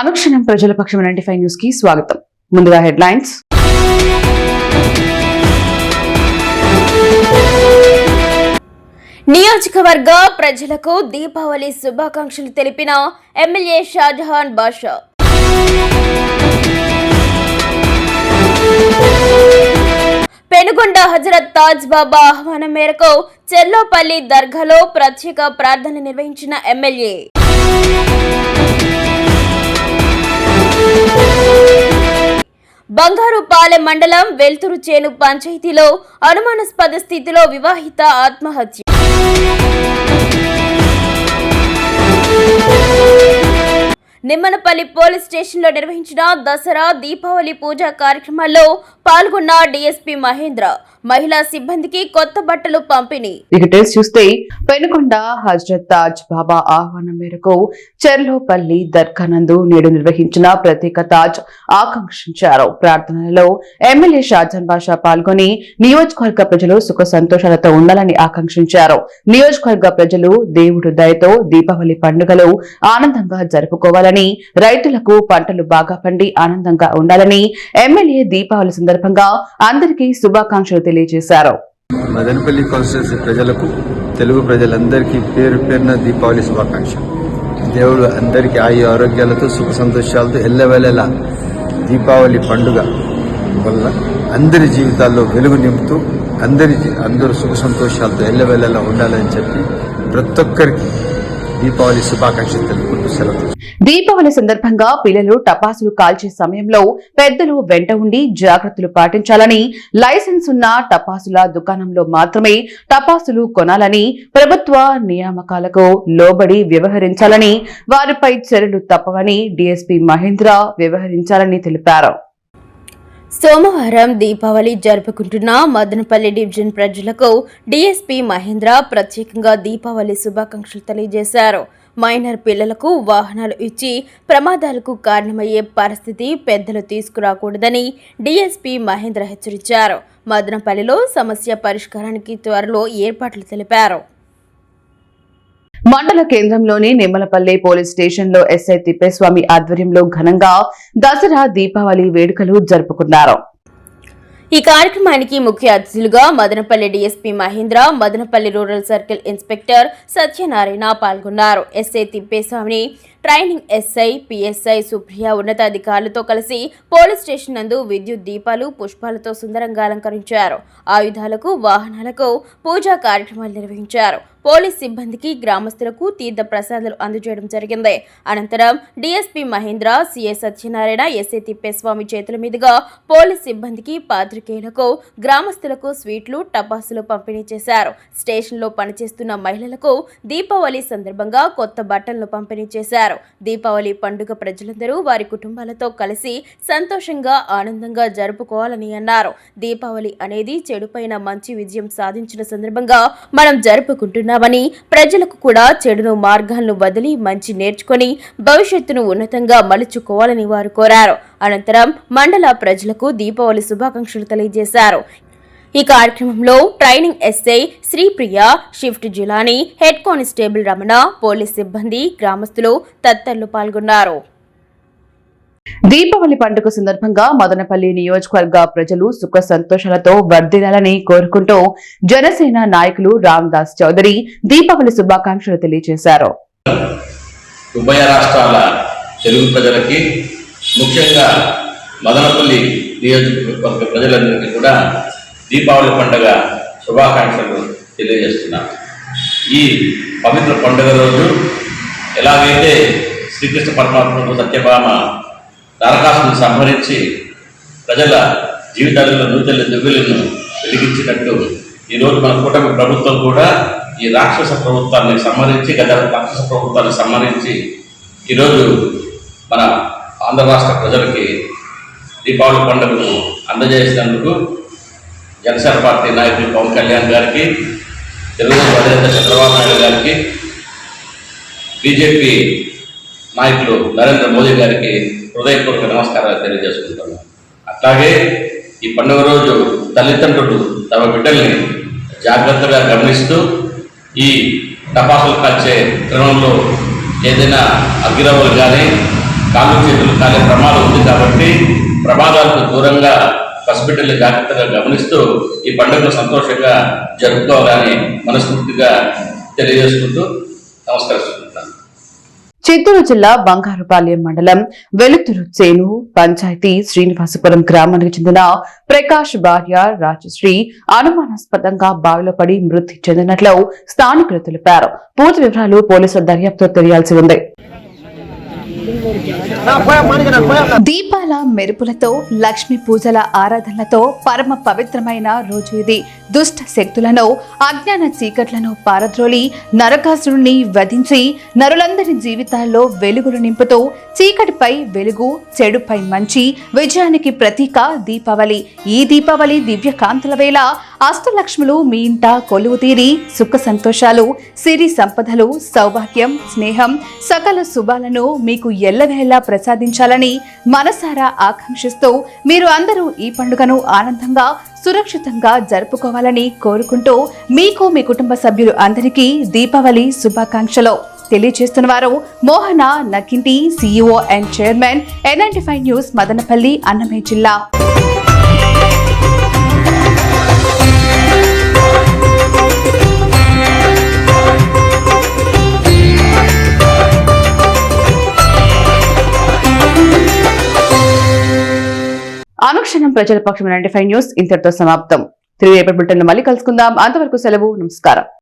అనుక్షణం ప్రజల పక్షం ninety five న్యూస్కి స్వాగతం. ముందుగా హెడ్లైన్స్. నియోజకవర్గ ప్రజలకు దీపావళి శుభాకాంక్షలు తెలిపిన ఎమ్మెల్యే షాజహాన్ బాషా. పెనుగొండ హజరత్ తాజ్ బాబా ఆహ్వానం మేరకు చెల్లోపల్లి దర్గాలో ప్రత్యేక ప్రార్థన నిర్వహించిన ఎమ్మెల్యే. బంగారుపాలెం మండలం వెల్తురు చేను పంచాయతీలో అనుమానాస్పద స్థితిలో వివాహిత ఆత్మహత్య. నిమ్మనపల్లి పోలీస్ స్టేషన్లో నిర్వహించిన దసరా దీపావళి పూజా కార్యక్రమాల్లో పాల్గొన్న డీఎస్పీ మహేంద్ర. మహిళా సిబ్బందికి కొత్త బట్టలు పంపిణీ. డీటెయిల్స్ చూస్తే పెనుకొండ హజరత్ తాజ్ బాబా ఆహ్వానం మేరకు చెర్లోపల్లి దర్గానందు నేడు నిర్వహించిన ప్రత్యేక తాజ్ ఆకాంక్షించారు. ప్రార్థనలలో ఎమ్మెల్యే షాజాన్ బాషా పాల్గొని నియోజకవర్గ ప్రజలు సుఖ సంతోషాలతో ఉండాలని ఆకాంక్షించారు. నియోజకవర్గ ప్రజలు దేవుడు దయతో దీపావళి పండుగలు ఆనందంగా జరుపుకోవాలని రైతులకు పంటలు బాగా పండి ఆనందంగా ఉండాలని ఎమ్మెల్యే దీపావళి సందర్భంగా అందరికీ శుభాకాంక్షలు తెలియజేశారు. మదనపల్లి కాన్స్టిట్యూన్సీ ప్రజలకు తెలుగు ప్రజలందరికీ పేరు పేరున దీపావళి శుభాకాంక్ష దేవుడు అందరికీ ఆయు ఆరోగ్యాలతో సుఖ సంతోషాలతో ఎల్లవేళలా దీపావళి పండుగ వల్ల అందరి జీవితాల్లో వెలుగు నింపుతూ అందరి అందరూ సుఖ సంతోషాలతో ఎల్లవేళలా ఉండాలని చెప్పి ప్రతి ఒక్కరికి దీపావళి శుభాకాంక్షలు తెలుపుకుంటూ సెలవు. దీపావళి సందర్భంగా పిల్లలు టపాసులు కాల్చే సమయంలో పెద్దలు వెంట ఉండి జాగ్రత్తలు పాటించాలని లైసెన్స్ ఉన్న టపాసుల దుకాణంలో మాత్రమే టపాసులు కొనాలని ప్రభుత్వ నియామకాలకు లోబడి వ్యవహరించాలని వారిపై చర్యలు తప్పవని డీఎస్పీ మహేంద్ర వ్యవహరించాలని తెలిపారు. సోమవారం దీపావళి జరుపుకుంటున్న మదనపల్లి డివిజన్ ప్రజలకు డీఎస్పీ మహేంద్ర ప్రత్యేకంగా దీపావళి శుభాకాంక్షలు తెలియజేశారు. మైనర్ పిల్లలకు వాహనాలు ఇచ్చి ప్రమాదాలకు కారణమయ్యే పరిస్థితి పెద్దలు తీసుకురాకూడదని డీఎస్పీ మహేంద్ర హెచ్చరించారు. మదనపల్లిలో సమస్య పరిష్కారానికి త్వరలో ఏర్పాట్లు తెలిపారు. మండల కేంద్రంలోని నిమ్మలపల్లి పోలీస్ స్టేషన్లో ఎస్ఐ తిప్పేస్వామి ఆధ్వర్యంలో ఘనంగా దసరా దీపావళి వేడుకలు జరుపుకున్నారు. ఈ కార్యక్రమానికి ముఖ్య అతిథులుగా Madanapalle DSP Mahendra Madanapalle rural circle inspector Satyanarayana పాల్గొన్నారు. ఎస్ఐ తిప్పేస్వామిని ట్రైనింగ్ ఎస్ఐ పిఎస్ఐ సుప్రియ ఉన్నతాధికారులతో కలిసి పోలీస్ స్టేషన్ నందు విద్యుత్ దీపాలు పుష్పాలతో సుందరంగా అలంకరించారు. ఆయుధాలకు వాహనాలకు పూజా కార్యక్రమాలు నిర్వహించారు. పోలీస్ సిబ్బందికి గ్రామస్తులకు తీర్థ ప్రసాదాలు అందజేయడం జరిగింది. అనంతరం DSP Mahendra CI Satyanarayana SI Thippeswamy చేతుల మీదుగా పోలీస్ సిబ్బందికి పాత్రికేయులకు గ్రామస్తులకు స్వీట్లు టపాసులు పంపిణీ చేశారు. స్టేషన్లో పనిచేస్తున్న మహిళలకు దీపావళి సందర్భంగా కొత్త బట్టలను పంపిణీ చేశారు. దీపావళి పండుగ ప్రజలందరూ వారి కుటుంబాలతో కలిసి సంతోషంగా ఆనందంగా జరుపుకోవాలని అన్నారు. దీపావళి అనేది చెడుపైన మంచి విజయం సాధించిన సందర్భంగా మనం జరుపుకుంటున్నామని ప్రజలకు కూడా చెడును మార్గాలను వదిలి మంచి నేర్చుకొని భవిష్యత్తును ఉన్నతంగా మలుచుకోవాలని వారు కోరారు. అనంతరం మండల ప్రజలకు దీపావళి శుభాకాంక్షలు తెలియజేశారు. ఈ కార్యక్రమంలో training SI Sripriya shift Jilani head constable Ramana police సిబ్బంది గ్రామస్తులు తదితరులు పాల్గొన్నారు. దీపావళి పండుగ సందర్భంగా మదనపల్లి నియోజకవర్గ ప్రజలు సుఖ సంతోషాలతో వర్ధిల్లాలని కోరుకుంటూ జనసేన నాయకులు రామదాస్ చౌదరి దీపావళి శుభాకాంక్షలు తెలియజేశారు. ఉభయ రాష్ట్రాల తెలుగు ప్రజలకి ముఖ్యంగా మదనపల్లి నియోజకవర్గ ప్రజలందరికీ కూడా దీపావళి పండుగ శుభాకాంక్షలు తెలియజేస్తున్నాను ఈ పవిత్ర పండుగ రోజు ఎలాగైతే శ్రీకృష్ణ పరమాత్మకు సత్యభామ నరకాసును సంహరించి ప్రజల జీవితాలలో నూతన దివ్యులను వెలిగించినట్టు ఈరోజు మన కూటమి ప్రభుత్వం కూడా ఈ రాక్షస ప్రభుత్వాన్ని సంహరించి గత రాక్షస ప్రభుత్వాన్ని సంహరించి ఈరోజు మన ఆంధ్ర రాష్ట్ర ప్రజలకి దీపావళి పండుగను అందజేసినందుకు జనసేన పార్టీ నాయకులు పవన్ కళ్యాణ్ గారికి తెలుగుదేశం అధినేత చంద్రబాబు నాయుడు గారికి బీజేపీ నాయకులు నరేంద్ర మోదీ గారికి హృదయపూర్వక నమస్కారాలు తెలియజేసుకుంటున్నాను. అట్లాగే ఈ పండుగ రోజు తల్లిదండ్రులు తమ బిడ్డల్ని జాగ్రత్తగా గమనిస్తూ ఈ టపాసులు కాల్చే క్రమంలో ఏదైనా అగ్గిరవ్వలు కానీ కాళ్ళు చేతులు కాలే ప్రమాదం ఉంది కాబట్టి ప్రమాదాలకు దూరంగా హాస్పిటల్ జాగ్రత్తగా గమనిస్తూ ఈ పండుగను సంతోషంగా జరుపుకోవాలని మనస్ఫూర్తిగా తెలియజేసుకుంటూ నమస్కరిస్తున్నాను. చిత్తూరు జిల్లా బంగారుపాలెం మండలం వెలుతురు చేను పంచాయతీ శ్రీనివాసపురం గ్రామానికి చెందిన ప్రకాష్ భార్య రాజశ్రీ అనుమానాస్పదంగా బావిలో పడి మృతి చెందినట్లు స్థానికులు తెలిపారు. పూర్తి వివరాలు పోలీసుల దర్యాప్తు తెలియాల్సి ఉంది. దీపాల మెరుపులతో లక్ష్మి పూజల ఆరాధనలతో పరమ పవిత్రమైన రోజు ఇది. దుష్ట శక్తులను అజ్ఞాన చీకట్లను పారద్రోలి నరకాసురుణ్ణి వధించి నరులందరి జీవితాల్లో వెలుగులు నింపుతూ చీకటిపై వెలుగు చెడుపై మంచి విజయానికి ప్రతీక దీపావళి. ఈ దీపావళి దివ్యకాంతుల వేళ అష్టలక్ష్ములు మీ ఇంట కొలువు తీరి సుఖ సంతోషాలు సిరి సంపదలు సౌభాగ్యం స్నేహం సకల శుభాలను మీకు ఎల్లవేళలా ప్రసాదించాలని మనసారా ఆకాంక్షిస్తూ మీరు అందరూ ఈ పండుగను ఆనందంగా సురక్షితంగా జరుపుకోవాలని కోరుకుంటూ మీకు మీ కుటుంబ సభ్యులు అందరికీ దీపావళి శుభాకాంక్షలు. తెలియజేస్తున్న వారు Mohana Nakinti CEO and chairman NIT five news Madanapalle Annamayya జిల్లా. అనుక్షణం ప్రజల పక్షం నైన్టీ ఫైవ్ న్యూస్ ఇంతటితో సమాప్తం. తిరిగి రేపటి బులెటిన్లో మళ్ళీ కలుసుకుందాం. అంతవరకు సెలవు నమస్కారం.